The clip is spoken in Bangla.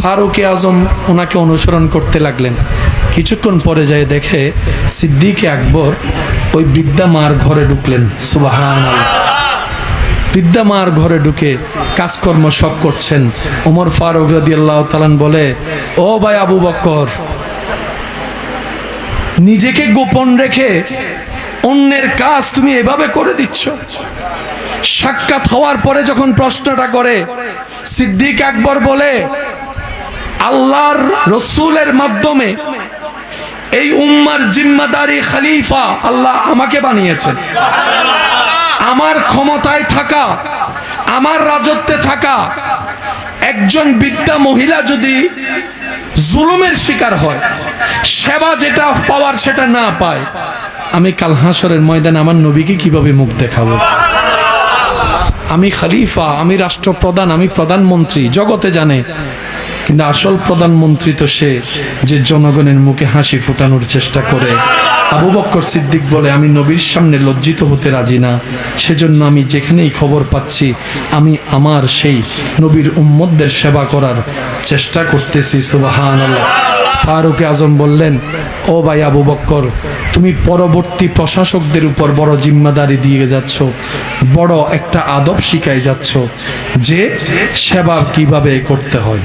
ফারুকে আজম ওনাকে অনুসরণ করতে লাগলেন। কিছুক্ষণ পরে যায় দেখে সিদ্দিকে আকবর ওই বিদ্যা মার ঘরে ঢুকলেন। সুবাহান বিদ্যা মার ঘরে ঢুকে কাজকর্ম সব করছেন। ওমর ফারুক রাদি আল্লাহ তালান বলে, ও ভাই আবু বক্কর নিজেকে গোপন রেখে অন্যের কাজ তুমি এভাবে করে দিচ্ছ? সাক্ষাৎ হওয়ার পরে যখন প্রশ্নটা করে, সিদ্দিক আকবর বলে আল্লাহর রসুলের মাধ্যমে এই উম্মার জিম্মাদারি খালিফা আল্লাহ আমাকে বানিয়েছেন। আমার ক্ষমতায় থাকা, আমার রাজত্বে থাকা একজন বিদ্যা মহিলা যদি জুলুমের শিকার হয়, সেবা যেটা পাওয়ার সেটা না পায়, আমি কাল হাসরের ময়দানে আমার নবীকে কীভাবে মুখ দেখাবো? আমি খালিফা, আমি রাষ্ট্রপ্রধান, আমি প্রধানমন্ত্রী, জগতে জানে কিন্তু আসল প্রধানমন্ত্রী তো সে যে জনগণের মুখে হাসি ফুটানোর চেষ্টা করে। আবু বক্কর সিদ্দিক বলে, আমি নবীর সামনে লজ্জিত হতে রাজি না। সেজন্য আমি যেখানেই খবর পাচ্ছি, আমি আমার সেই নবীর উম্মদদের সেবা করার চেষ্টা করতেছি। সুবাহান ফারুক আজম বললেন, ও ভাই আবু বক্কর, তুমি পরবর্তী প্রশাসকদের উপর বড় জিম্মাদারি দিয়ে যাচ্ছ, বড় একটা আদব শিখাই যাচ্ছ, যে সেবা কীভাবে করতে হয়?